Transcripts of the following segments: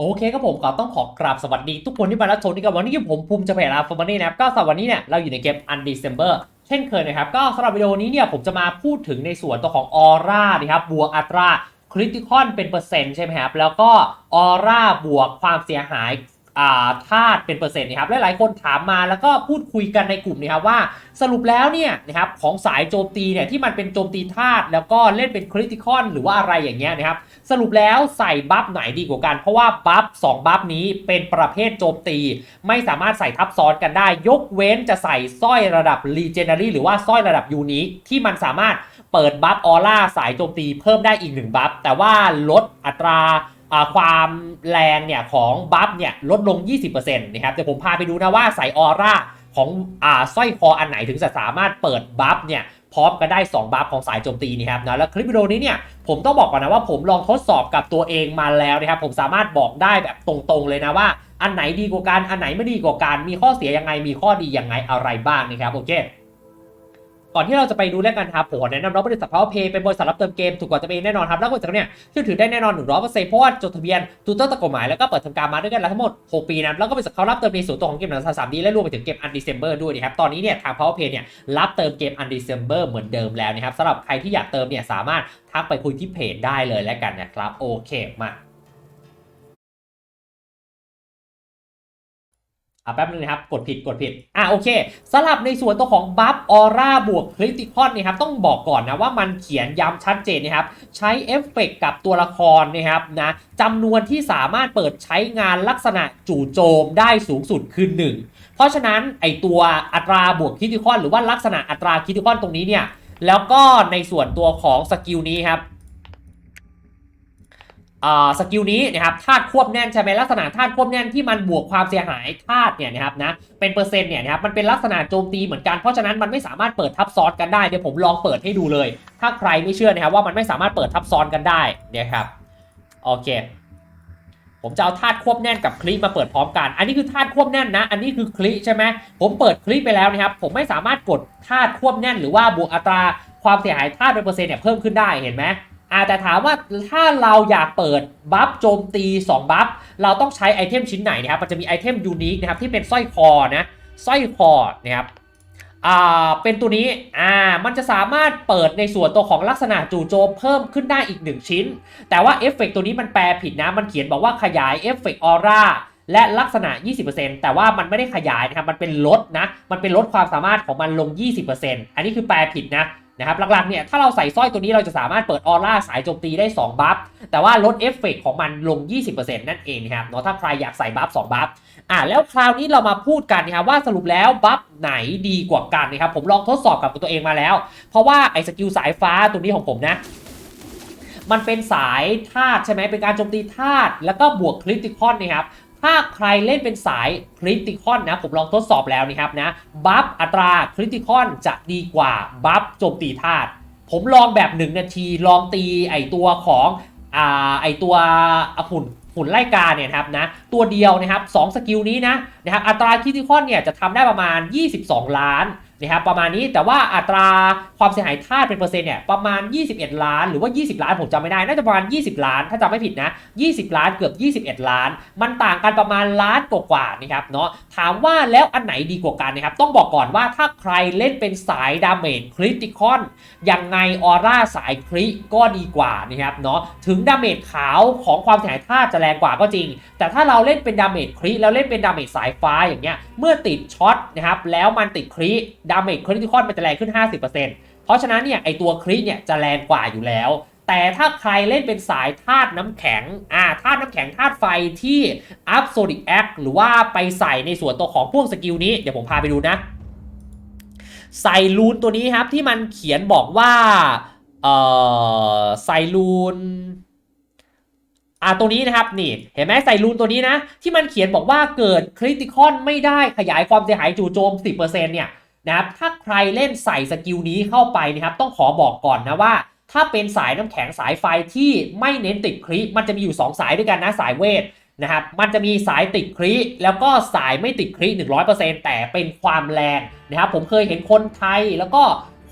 โอเคครับผมก็ต้องขอกราบสวัสดีทุกคนที่มารับชมนี่กับวันนี้ผมภูมิจะเพจอาฟอร์มานี่นะครับก็สำหรับวันนี้เนี่ยเราอยู่ในเกมอันดีเซมเบอร์เช่นเคยนะครับก็สำหรับวิดีโอนี้เนี่ยผมจะมาพูดถึงในส่วนตัวของออร่านะครับบวกอัตราคริติคอนเป็นเปอร์เซ็นต์ใช่ไหมครับแล้วก็ออร่าบวกความเสียหาย ธาตุเป็นเปอร์เซ็นต์นะครับและหลายคนถามมาแล้วก็พูดคุยกันในกลุ่มนะครับว่าสรุปแล้วเนี่ยนะครับของสายโจมตีเนี่ยที่มันเป็นโจมตีธาตุแล้วก็เล่นเป็นคริติคอนหรือว่าอะไรอย่างเงี้ยนะครับสรุปแล้วใส่บัฟไหนดีกว่ากัน เพราะว่าบัฟ2บัฟนี้เป็นประเภทโจมตี ไม่สามารถใส่ทับซ้อนกันได้ ยกเว้นจะใส่สร้อยระดับ Legendary หรือว่าสร้อยระดับยูนิคที่มันสามารถเปิดบัฟออร่าสายโจมตีเพิ่มได้อีก1บัฟแต่ว่าลดอัตรา ความแรงเนี่ยของบัฟเนี่ยลดลง 20%นะครับเดี๋ยวผมพาไปดูนะว่าใส่ออร่าของอ่าสร้อยคออันไหนถึงจะสามารถเปิดบัฟเนี่ยพร้อมกันได้ 2 บัฟของสายโจมตีนี่ครับนะแล้วคลิปวิดีโอนี้เนี่ยผมต้องบอกก่อนนะว่าผมลองทดสอบกับตัวเองมาแล้วนะครับผมสามารถบอกได้แบบตรงๆเลยนะว่า อันไหนดีกว่ากันอันไหนไม่ดีกว่ากันมีข้อเสียยังไงมีข้อดียังไงอะไรบ้างนะครับโอเค ก่อนที่เราจะไปดูเรื่องกันครับผมขอแนะนำว่าบริษัท Power Play เป็นบริษัทรับเติมเกมถูกกว่าจะเป็นแน่นอนครับแล้วบริษัทเนี่ยเชื่อถือได้แน่นอน100%เพราะว่าจดทะเบียนถูกต้องตามกฎหมายแล้วก็เปิดทำการมาด้วยกันแล้วทั้งหมด 6 ปีนะแล้วก็บริษัทเขารับเติมในส่วนตัวของเกมหนังสามดีและรวมไปถึงเกม Undecember ด้วยนะครับตอนนี้เนี่ยทาง Power Play เนี่ยรับเติมเกม Undecember เหมือนเดิมแล้วนะครับสำหรับใครที่อยากเติมเนี่ยสามารถทักไปคุยที่เพจได้เลยแล้วกันนะครับโอเคมา อะแป๊บนึงนะครับ กดผิดกดผิด อะโอเคสำหรับในส่วนตัวของบัฟออร่าบวกคริติคอนนะครับ ต้องบอกก่อนนะว่ามันเขียนย้ำชัดเจนนะครับ ใช้เอฟเฟกต์กับตัวละครนะครับนะจำนวนที่สามารถเปิดใช้งานลักษณะจู่โจมได้สูงสุดคือ1 เพราะฉะนั้นไอตัวอัตราบวกคริติคอนหรือว่าลักษณะอัตราคริติคอนตรงนี้เนี่ยแล้วก็ในส่วนตัวของสกิลนี้ครับ สกิลนี้นะครับธาตุควบแน่นใช่ไหมลักษณะธาตุควบแน่นที่มันบวกความเสียหายธาตุเนี่ยนะครับนะเป็นเปอร์เซ็นต์เนี่ยนะครับมันเป็นลักษณะโจมตีเหมือนกันเพราะฉะนั้นมันไม่สามารถเปิดทับซ้อนกันได้เดี๋ยวผมลองเปิดให้ดูเลย ถ้าใครไม่เชื่อนะครับว่ามันไม่สามารถเปิดทับซ้อนกันได้เนี่ยครับโอเค ผมจะเอาธาตุควบแน่นกับคลิปมาเปิดพร้อมกัน อันนี้คือธาตุควบแน่นนะ อันนี้คือคลิปใช่ไหมผมเปิดคลิปไปแล้วนะครับผมไม่สามารถกดธาตุควบแน่น หรือว่าบวกอัตราความเสียหายธาตุเป็นเปอร์เซ็นต์เนี่ยเพิ่มขึ้นได้เห็นไหม อาแต่ถามว่าถ้าเราอยากเปิดบัฟโจมตี 2 บัฟเราต้องใช้ไอเทมชิ้นไหนนะครับมันจะมีไอเทมยูนิคนะครับที่เป็นสร้อยคอนะสร้อยคอนะครับอ่าเป็นตัวนี้อ่ามันจะสามารถเปิดในส่วนตัวของลักษณะจู่โจมเพิ่มขึ้นได้อีก 1 ชิ้น แต่ว่าเอฟเฟกตัวนี้มันแปลผิดนะ มันเขียนบอกว่าขยายเอฟเฟกออร่าและลักษณะ 20%แต่ว่ามันไม่ได้ขยายนะครับมันเป็นลดนะมันเป็นลดความสามารถของมันลง 20%อันนี้คือแปลผิดนะ นะครับหลักๆเนี่ยถ้าเราใส่สร้อยตัวนี้เราจะสามารถเปิดออร่าสายโจมตีได้ 2 บัฟ แต่ว่าลดเอฟเฟกต์ของมันลง 20%นั่นเองนะครับเนาะถ้าใครอยากใส่บัฟ 2 บัฟอ่าแล้วคราวนี้เรามาพูดกันนะครับว่าสรุปแล้วบัฟไหนดีกว่ากันนะครับผมลองทดสอบกับตัวเองมาแล้ว เพราะว่าไอ้สกิลสายฟ้าตัวนี้ของผมนะมันเป็นสายธาตุใช่ไหมเป็นการโจมตีธาตุแล้วก็บวกคริติคอนนะครับ ถ้าใครเล่นเป็นสายคริติคอนนะ ผมลองทดสอบแล้วนะครับนะ บัฟอัตราคริติคอนจะดีกว่าบัฟโจมตีธาตุ ผมลองแบบ 1 นาที ลองตีไอตัวของอ่าไอตัวหุ่นหุ่นไล่กาเนี่ยครับนะ ตัวเดียวนะครับสองสกิลนี้นะนะครับอัตราคริติคอนเนี่ยจะทำได้ประมาณ 22 ล้าน นะครับประมาณนี้แต่ว่าอัตราความเสียหายธาตุเป็นเปอร์เซ็นต์เนี่ยประมาณ 21 ล้าน หรือว่า 20 ล้านผมจำไม่ได้น่าจะประมาณ 20 ล้าน ถ้าจำไม่ผิดนะ 20 ล้านเกือบ 21 ล้าน มันต่างกันประมาณล้านกว่าๆนะครับเนาะถามว่าแล้วอันไหนดีกว่ากันนะครับต้องบอกก่อนว่าถ้าใครเล่นเป็นสายดาเมจคริติคอนยังไงออร่าสายคริก็ดีกว่านะครับเนาะถึงดาเมจขาวของความเสียหายธาตุจะแรงกว่าก็จริง แต่ถ้าเราเล่นเป็นดาเมจคริแล้วเล่นเป็นดาเมจสายฟ้าอย่างเงี้ยเมื่อติดช็อตนะครับแล้วมันติดคริดาเมจคริติคอนมันจะแรงขึ้น 50%เพราะฉะนั้นเนี่ยไอตัวคริเนี่ยจะแรงกว่าอยู่แล้ว แต่ถ้าใครเล่นเป็นสายธาตุน้ำแข็งอ่าธาตุน้ำแข็งธาตุไฟที่อัพโซดิกแอคหรือว่าไปใส่ในส่วนตัวของพวกสกิลนี้ เดี๋ยวผมพาไปดูนะ ใส่ลูนตัวนี้ครับที่มันเขียนบอกว่าเอ่อใส่ลูนอ่าตัวนี้นะครับนี่เห็นไหมใส่รูนตัวนี้นะ ที่มันเขียนบอกว่าเกิดคริติคอนไม่ได้ขยายความเสียหายจู่โจม 10%เนี่ย นะครับถ้าใครเล่นใส่สกิลนี้เข้าไปนะครับต้องขอบอกก่อนนะว่า ถ้าเป็นสายน้ำแข็งสายไฟที่ไม่เน้นติดคริมันจะมีอยู่ 2 สายด้วยกันนะสายเวทนะครับมันจะมีสายติดคริแล้วก็สายไม่ติดคริ100%แต่เป็นความแรงนะครับผมเคยเห็นคนไทยแล้วก็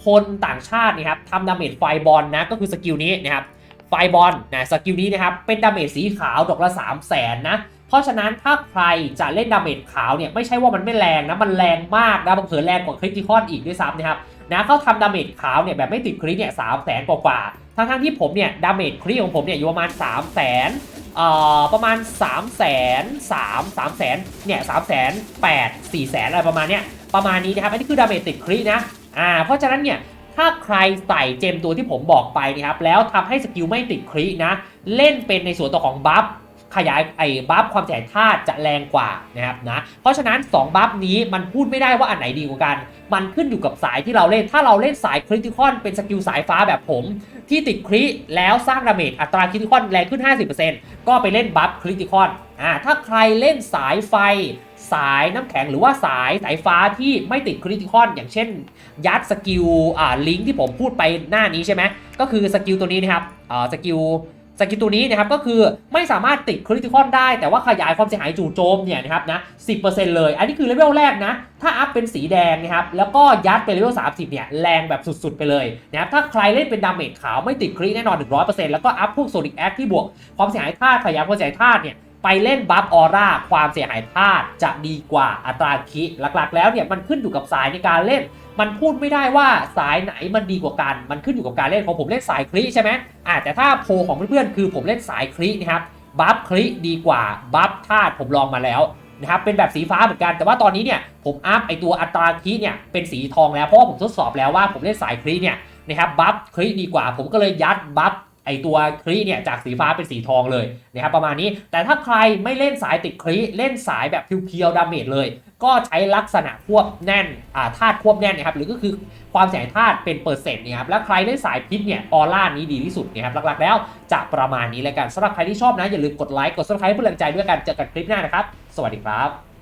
คนต่างชาตินะครับทำดาเมจไฟบอลนะก็คือสกิลนี้นะครับไฟบอลนะสกิลนี้นะครับเป็นดาเมจสีขาวดอกละ3 0 0แสนนะ เพราะฉะนั้นถ้าใครจะเล่นดาเมจขาวเนี่ยไม่ใช่ว่ามันไม่แรงนะมันแรงมากนะบางเผลอแรงกว่าคริติคอนอีกด้วยซ้ำนะครับนะเขาทำดาเมจขาวเนี่ยแบบไม่ติดคริเนี่ยสามแสนกว่าๆทั้งทั้งๆที่ผมเนี่ยดาเมจคริของผมเนี่ยอยู่ประมาณ3 0 0แสนเอ่อประมาณ3 0 0แสน3 3แสนเนี่ย3 0 0แสน8 4แสนอะไรประมาณเนี้ยประมาณนี้นะครับอันนี้คือดาเมจติดครินะอ่าเพราะฉะนั้นเนี่ยถ้าใครใส่เจมตัวที่ผมบอกไปนะครับแล้วทำให้สกิลไม่ติดครินะเล่นเป็นในส่วนตัวของบัฟ ขยายไอ้บัฟความเสียหายธาตุจะแรงกว่านะครับนะเพราะฉะนั้น 2 บัฟนี้มันพูดไม่ได้ว่าอันไหนดีกว่ากัน มันขึ้นอยู่กับสายที่เราเล่น ถ้าเราเล่นสายคริติคอนเป็นสกิลสายฟ้าแบบผม ที่ติดคริแล้วสร้างดาเมจอัตราคริติคอนแรงขึ้น 50%ก็ไปเล่นบัฟคริติคอนอ่าถ้าใครเล่นสายไฟสายน้ำแข็งหรือว่าสายสายฟ้าที่ไม่ติดคริติคอนอย่างเช่น ยัดสกิลอ่าลิงที่ผมพูดไปหน้านี้ใช่ไหมก็คือสกิลตัวนี้นะครับอ่าสกิล สกิลตัวนี้นะครับก็คือไม่สามารถติดคริติคอนได้ แต่ว่าขยายความเสียหายจู่โจมเนี่ยนะครับนะ10%เลย อันนี้คือเลเวลแรกนะ ถ้าอัพเป็นสีแดงนะครับแล้วก็ยัดเป็นเลเวล30เนี่ยแรงแบบสุดๆไปเลยนะครับถ้าใครเล่นเป็นดาเมจขาวไม่ติดคริแน่นอน 100%แล้วก็อัพพวกโซนิกแอคที่บวกความเสียหายธาตุขยายความเสียหายธาตุเนี่ย ไปเล่นบัฟออร่าความเสียหายธาตุจะดีกว่าอัตราคิหลักๆ แล้วเนี่ยมันขึ้นอยู่กับสายในการเล่น มันพูดไม่ได้ว่าสายไหนมันดีกว่ากัน มันขึ้นอยู่กับการเล่นของผมเล่นสายคลิใช่ไหมอ่าแต่ถ้าโพลของเพื่อนๆคือผมเล่นสายคลินะครับบัฟคลิดีกว่าบัฟธาตุผมลองมาแล้วนะครับเป็นแบบสีฟ้าเหมือนกันแต่ว่าตอนนี้เนี่ยผมอัพไอตัวอัตราคลิเนี่ยเป็นสีทองแล้วเพราะว่าผมทดสอบแล้วว่าผมเล่นสายคลิเนี่ยนะครับบัฟคลิดีกว่า ผมก็เลยยัดบัฟ ไอตัวคลิเนี่ยจากสีฟ้าเป็นสีทองเลยนะครับประมาณนี้ แต่ถ้าใครไม่เล่นสายติดคลิเล่นสายแบบเพียวๆดาเมจเลย ก็ใช้ลักษณะควบแน่นอ่าธาตุควบแน่นนะครับหรือก็คือความเสียหายธาตุเป็นเปอร์เซ็นต์นี่ยครับแล้วใครได้สายพิษเนี่ยออร่านี้ดีที่สุดนะครับหลักๆแล้วจะประมาณนี้แล้วกันสำหรับใครที่ชอบนะอย่าลืมกดไลค์กดซับสไครป์เพื่อเป็นกำลังใจด้วยกันเจอกันคลิปหน้านะครับ สวัสดีครับ